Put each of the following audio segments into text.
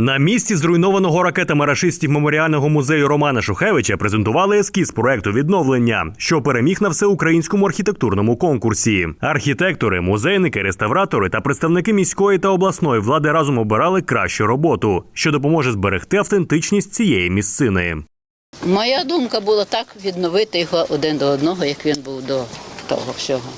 На місці зруйнованого ракетами рашистів меморіального музею Романа Шухевича презентували ескіз проекту відновлення, що переміг на всеукраїнському архітектурному конкурсі. Архітектори, музейники, реставратори та представники міської та обласної влади разом обирали кращу роботу, що допоможе зберегти автентичність цієї місцини. Моя думка була так відновити його один до одного, як він був до того всього.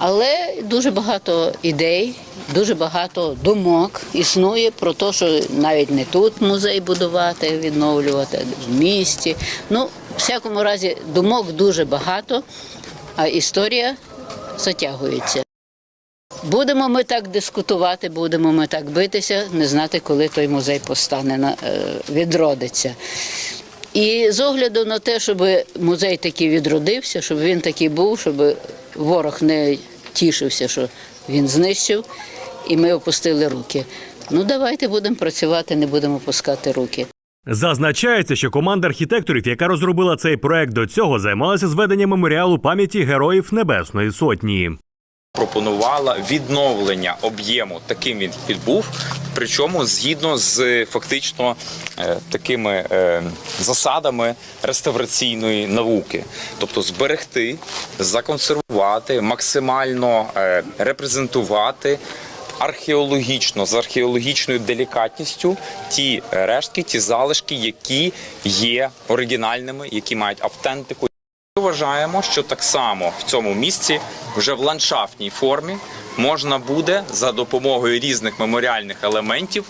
Але дуже багато ідей, дуже багато думок існує про те, що навіть не тут музей будувати, відновлювати, в місті. Ну, в всякому разі, думок дуже багато, а історія затягується. Будемо ми так дискутувати, будемо ми так битися, не знати, коли той музей постане е, відродиться. І з огляду на те, щоб музей такий відродився, щоб він такий був, щоб ворог не тішився, що він знищив, і ми опустили руки. Ну давайте будемо працювати, не будемо опускати руки. Зазначається, що команда архітекторів, яка розробила цей проект до цього, займалася зведенням меморіалу пам'яті героїв Небесної Сотні. пропонувала відновлення об'єму, таким він відбув. Причому згідно з фактично е, такими е, засадами реставраційної науки, тобто зберегти, законсервувати, максимально е, репрезентувати. Археологічно з археологічною делікатністю ті рештки, ті залишки, які є оригінальними, які мають автентику. Вважаємо, що так само в цьому місці вже в ландшафтній формі можна буде за допомогою різних меморіальних елементів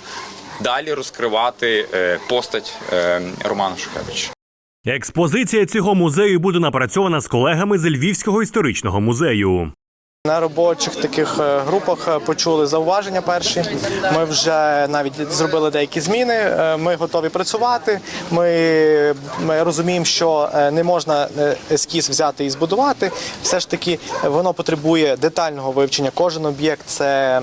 далі розкривати е, постать е, Романа Шухевича. Експозиція цього музею буде напрацьована з колегами з Львівського історичного музею. На робочих таких е, групах е, почули зауваження перші. Ми вже навіть зробили деякі зміни. Е, Ми готові працювати. Ми, ми розуміємо, що не можна ескіз взяти і збудувати. Все ж таки, воно потребує детального вивчення. Кожен об'єкт це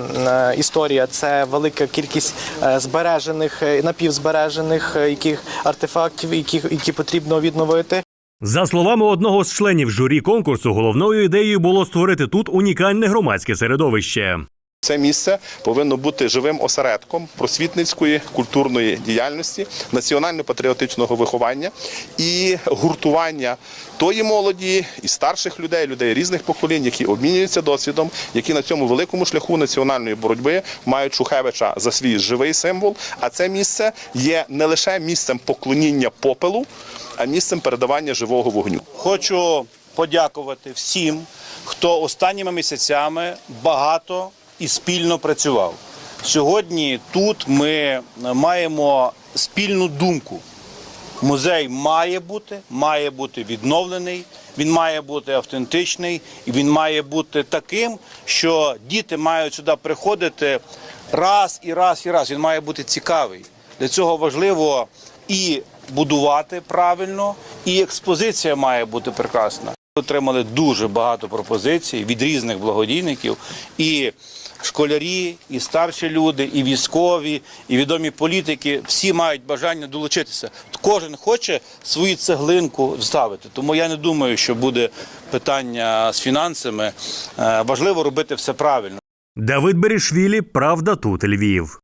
історія, це велика кількість збережених, напівзбережених яких артефактів, які, які потрібно відновити. За словами одного з членів журі конкурсу, головною ідеєю було створити тут унікальне громадське середовище. Це місце повинно бути живим осередком просвітницької культурної діяльності, національно-патріотичного виховання і гуртування тої молоді і старших людей, людей різних поколінь, які обмінюються досвідом, які на цьому великому шляху національної боротьби мають Шухевича за свій живий символ. А це місце є не лише місцем поклоніння попелу, а місцем передавання живого вогню. Хочу подякувати всім, хто останніми місяцями багато і спільно працював. Сьогодні тут ми маємо спільну думку. Музей має бути, має бути відновлений, він має бути автентичний, і він має бути таким, що діти мають сюди приходити раз і раз і раз. Він має бути цікавий. Для цього важливо і будувати правильно, і експозиція має бути прекрасна. Отримали дуже багато пропозицій від різних благодійників і школярі, і старші люди, і військові, і відомі політики. Всі мають бажання долучитися. Кожен хоче свою цеглинку вставити. Тому я не думаю, що буде питання з фінансами. Е, Важливо робити все правильно. Давид Берішвілі, Правда, тут Львів.